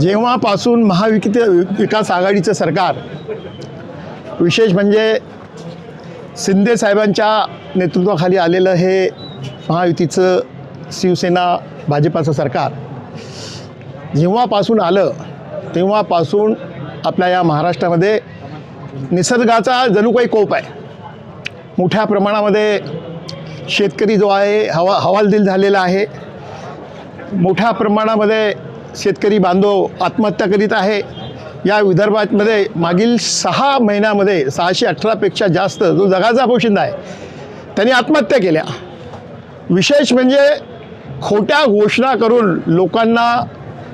जेव्हापासून महाविक विकास आघाडीचं सरकार विशेष म्हणजे शिंदे साहेबांच्या नेतृत्वाखाली आलेलं हे महायुतीचं शिवसेना भाजपाचं सरकार जेव्हापासून आलं तेव्हापासून आपल्या या महाराष्ट्रामध्ये निसर्गाचा जणू काही कोप आहे. मोठ्या प्रमाणामध्ये शेतकरी जो आहे हवा हवालदिल झालेला आहे. मोठ्या प्रमाणामध्ये शेतकरी बांधव आत्महत्या करीत आहे. या विदर्भामध्ये मागील सहा महिन्यामध्ये सहाशे अठरापेक्षा जास्त जो जगाचा पोशिंदा आहे त्यांनी आत्महत्या केल्या. विशेष म्हणजे खोट्या घोषणा करून लोकांना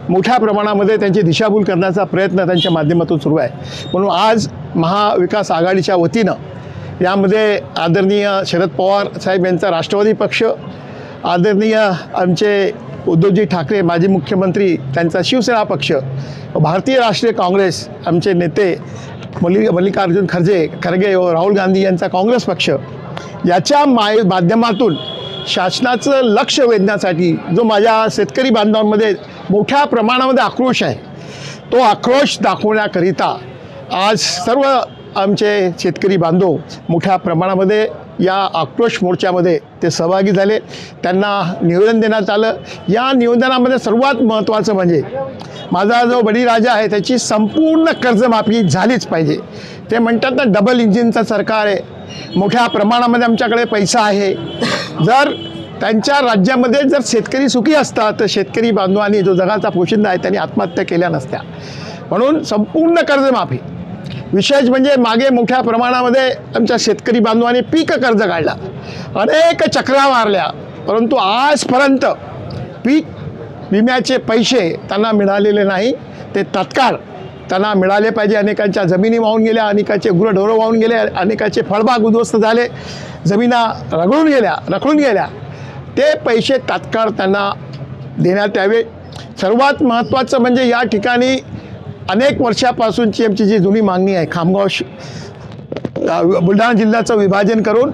मोठ्या प्रमाणामध्ये त्यांची दिशाभूल करण्याचा प्रयत्न त्यांच्या माध्यमातून सुरू आहे. म्हणून आज महाविकास आघाडीच्या वतीनं यामध्ये आदरणीय शरद पवार साहेब यांचा राष्ट्रवादी पक्ष आदरणीय आमचे उद्धवजी ठाकरे माजी मुख्यमंत्री त्यांचा शिवसेना पक्ष भारतीय राष्ट्रीय काँग्रेस आमचे नेते मल्ली मल्लिकार्जुन खरजे खरगे व राहुल गांधी यांचा काँग्रेस पक्ष. याच्या माय माध्यमातून शासनाचं लक्ष वेधण्यासाठी जो माझ्या शेतकरी बांधवांमध्ये मोठ्या प्रमाणामध्ये आक्रोश आहे तो आक्रोश दाखवण्याकरिता आज सर्व आमचे शेतकरी बांधव मोठ्या प्रमाणामध्ये या आक्रोश मोर्चामध्ये ते सहभागी झाले. त्यांना निवेदन देण्यात आलं. या निवेदनामध्ये सर्वात महत्त्वाचं म्हणजे माझा जो बळीराजा आहे त्याची संपूर्ण कर्जमाफी झालीच पाहिजे. ते म्हणतात ना डबल इंजिनचं सरकार आहे. मोठ्या प्रमाणामध्ये आमच्याकडे पैसा आहे. जर त्यांच्या राज्यामध्ये जर शेतकरी सुखी असतात तर शेतकरी बांधवांनी जो जगाचा पोशिंदा आहे त्यांनी आत्महत्या केल्या नसत्या. म्हणून संपूर्ण कर्जमाफी विशेष म्हणजे मागे मोठ्या प्रमाणामध्ये आमच्या शेतकरी बांधवांनी पीक कर्ज काढला. अनेक चक्रा मारल्या. परंतु आजपर्यंत पीक विम्याचे पैसे त्यांना मिळालेले नाही. ते तात्काळ त्यांना मिळाले पाहिजे. अनेकांच्या जमिनी वाहून गेल्या अनेकाचे गुरढोरं वाहून गेले अनेकाचे फळबाग उद्ध्वस्त झाले जमिना रगळून गेल्या रखडून गेल्या. ते पैसे तात्काळ त्यांना देण्यात यावे. सर्वात महत्त्वाचं म्हणजे या ठिकाणी अनेक वर्षापासूनची आमची जी जुनी मागणी आहे खामगाव श बुलढाणा जिल्ह्याचं विभाजन करून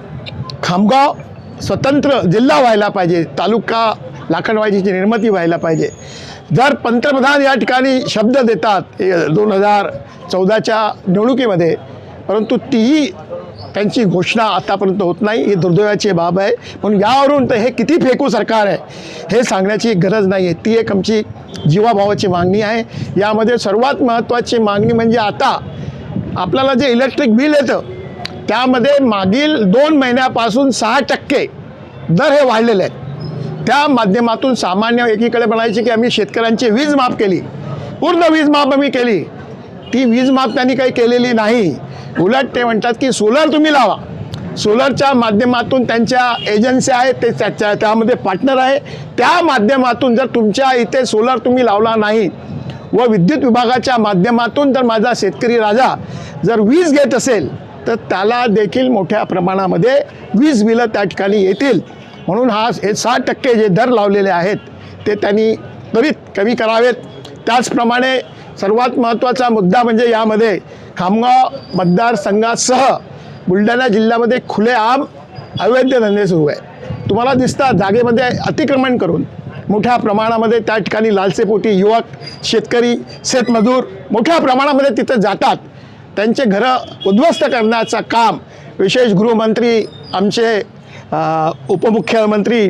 खामगाव स्वतंत्र जिल्हा व्हायला पाहिजे तालुका लाखनवाडीची निर्मिती व्हायला पाहिजे. जर पंतप्रधान या ठिकाणी शब्द देतात दोन हजार चौदाच्या निवडणुकीमध्ये परंतु तीही त्यांची घोषणा आतापर्यंत होत नाही. ही दुर्दैवाची बाब आहे. म्हणून यावरून तर हे किती फेकू सरकार आहे हे सांगण्याची गरज नाही आहे ती एक आमची जीवाभावाची मागणी आहे. यामध्ये सर्वात महत्त्वाची मागणी म्हणजे आता आपल्याला जे इलेक्ट्रिक बिल येतं त्यामध्ये मागील दोन महिन्यापासून सहा टक्के दर हे वाढलेले आहेत. त्या माध्यमातून सामान्य एकीकडे म्हणायचे की आम्ही शेतकऱ्यांची वीज माफ केली. पूर्ण वीज माफ आम्ही केली. ती वीज माफ त्यांनी काही केलेली नाही. उलट ते म्हणतात की सोलर तुम्ही लावा. सोलरच्या माध्यमातून त्यांच्या एजन्सी आहेत ते त्याच्या त्यामध्ये पार्टनर आहे. त्या माध्यमातून जर तुमच्या इथे सोलर तुम्ही लावला नाही व विद्युत विभागाच्या माध्यमातून जर माझा शेतकरी राजा जर वीज घेत असेल तर त्याला देखील मोठ्या प्रमाणामध्ये वीज बिलं त्या ठिकाणी येतील. म्हणून हा हे साठ टक्के जे दर लावलेले आहेत ते त्यांनी त्वरित कमी करावेत. त्याचप्रमाणे सर्वात महत्त्वाचा मुद्दा म्हणजे यामध्ये खामगाव मतदारसंघासह बुलढाणा जिल्ह्यामध्ये खुलेआम अवैध धंदे सुरू आहे तुम्हाला दिसतात जागेमध्ये अतिक्रमण करून मोठ्या प्रमाणामध्ये त्या ठिकाणी लालसेपोटी युवक शेतकरी शेतमजूर मोठ्या प्रमाणामध्ये तिथं जातात. त्यांचे घरं उद्ध्वस्त करण्याचं काम विशेष गृहमंत्री आमचे उपमुख्यमंत्री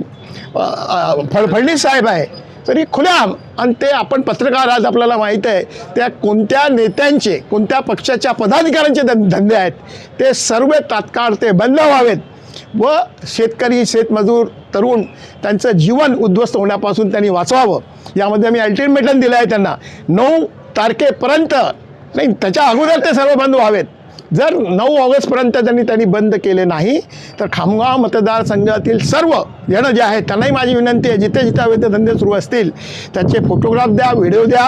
फडफडणीस साहेब आहे. तरी खुल्याम आणि ते आपण पत्रकार आज आपल्याला माहीत आहे त्या कोणत्या नेत्यांचे कोणत्या पक्षाच्या पदाधिकाऱ्यांचे धंदे आहेत ते सर्व तात्काळ ते बंद व्हावेत. व शेतकरी शेतमजूर तरुण त्यांचं जीवन उद्ध्वस्त होण्यापासून त्यांनी वाचवावं. यामध्ये मी अल्टिमेटम दिलं आहे त्यांना. नऊ तारखेपर्यंत नाही त्याच्या अगोदर ते सर्व बंद व्हावेत. जर नऊ ऑगस्टपर्यंत त्यांनी त्यांनी बंद केले नाही तर खामगाव मतदारसंघातील सर्व जण जे आहेत त्यांनाही माझी विनंती आहे जिथे जिथे अवैध धंदे सुरू असतील त्याचे फोटोग्राफ द्या व्हिडिओ द्या.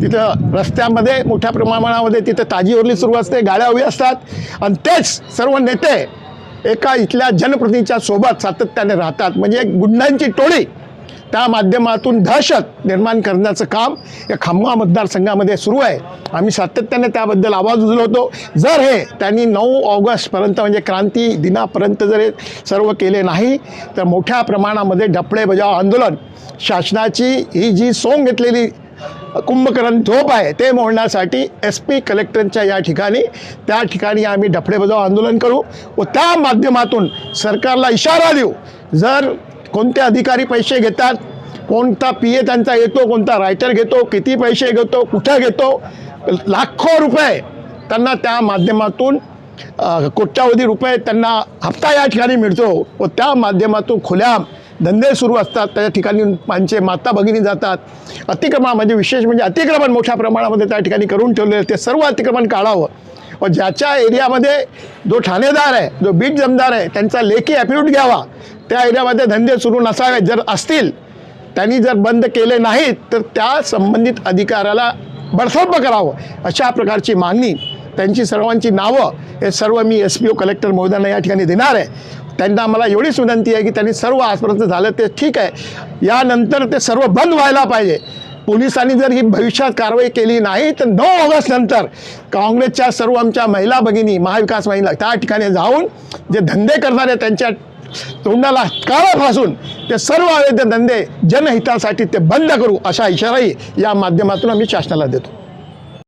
तिथं रस्त्यामध्ये मोठ्या प्रमाणामध्ये तिथं ताजी ओरली सुरू असते गाड्या उभी असतात. आणि तेच सर्व नेते एका इथल्या जनप्रतिनिधीच्या सोबत सातत्याने राहतात. म्हणजे एक गुंडांची टोळी. त्या माध्यमातून दहशत निर्माण करण्याचं काम या खामगाव मतदारसंघामध्ये सुरू आहे. आम्ही सातत्याने त्याबद्दल आवाज उचलवतो जर हे त्यांनी नऊ ऑगस्टपर्यंत म्हणजे क्रांती दिनापर्यंत जर हे सर्व केले नाही तर मोठ्या प्रमाणामध्ये डफळे बजाव आंदोलन शासनाची ही जी सोंग घेतलेली कुंभकरण झोप आहे ते मोडण्यासाठी एस पी कलेक्टरच्या या ठिकाणी त्या ठिकाणी आम्ही डफडेबजाव आंदोलन करू व त्या माध्यमातून सरकारला इशारा देऊ. जर कोणते अधिकारी पैसे घेतात? कोणता पी ए त्यांचा येतो कोणता रायटर घेतो किती पैसे घेतो कुठं घेतो? लाखो रुपये त्यांना त्या माध्यमातून कोट्यावधी रुपये त्यांना हप्ता या ठिकाणी मिळतो व त्या माध्यमातून खुल्या धंदे सुरू असतात. त्या ठिकाणी पांचे माता भगिनी जातात. अतिक्रमण म्हणजे विशेष म्हणजे अतिक्रमण मोठ्या प्रमाणामध्ये त्या ठिकाणी करून ठेवलेलं ते सर्व अतिक्रमण काढावं. व ज्याच्या एरियामध्ये जो ठाणेदार आहे जो बीट जमदार आहे त्यांचा लेखी ॲफिडेविट घ्यावा. त्या एरियामध्ये धंदे सुरू नसावे. जर असतील त्यांनी जर बंद केले नाहीत तर त्या संबंधित अधिकाऱ्याला बडसोप करावं. अशा प्रकारची मागणी त्यांची सर्वांची नावं हे सर्व मी एस पी ओ कलेक्टर महोदयांना या ठिकाणी देणार आहे. त्यांना मला एवढीच विनंती आहे की त्यांनी सर्व आजपर्यंत झालं ते ठीक आहे. यानंतर ते सर्व बंद व्हायला पाहिजे. पोलिसांनी जर ही भविष्यात कारवाई केली नाही तर नऊ ऑगस्ट नंतर काँग्रेसच्या सर्व आमच्या महिला भगिनी महाविकास महिला त्या ठिकाणी जाऊन जे धंदे करणारे त्यांच्या तोंडाला काळा फासून ते सर्व अवैध धंदे जनहितासाठी ते बंद करू अशा इशाराही या माध्यमातून आम्ही शासनाला देतो.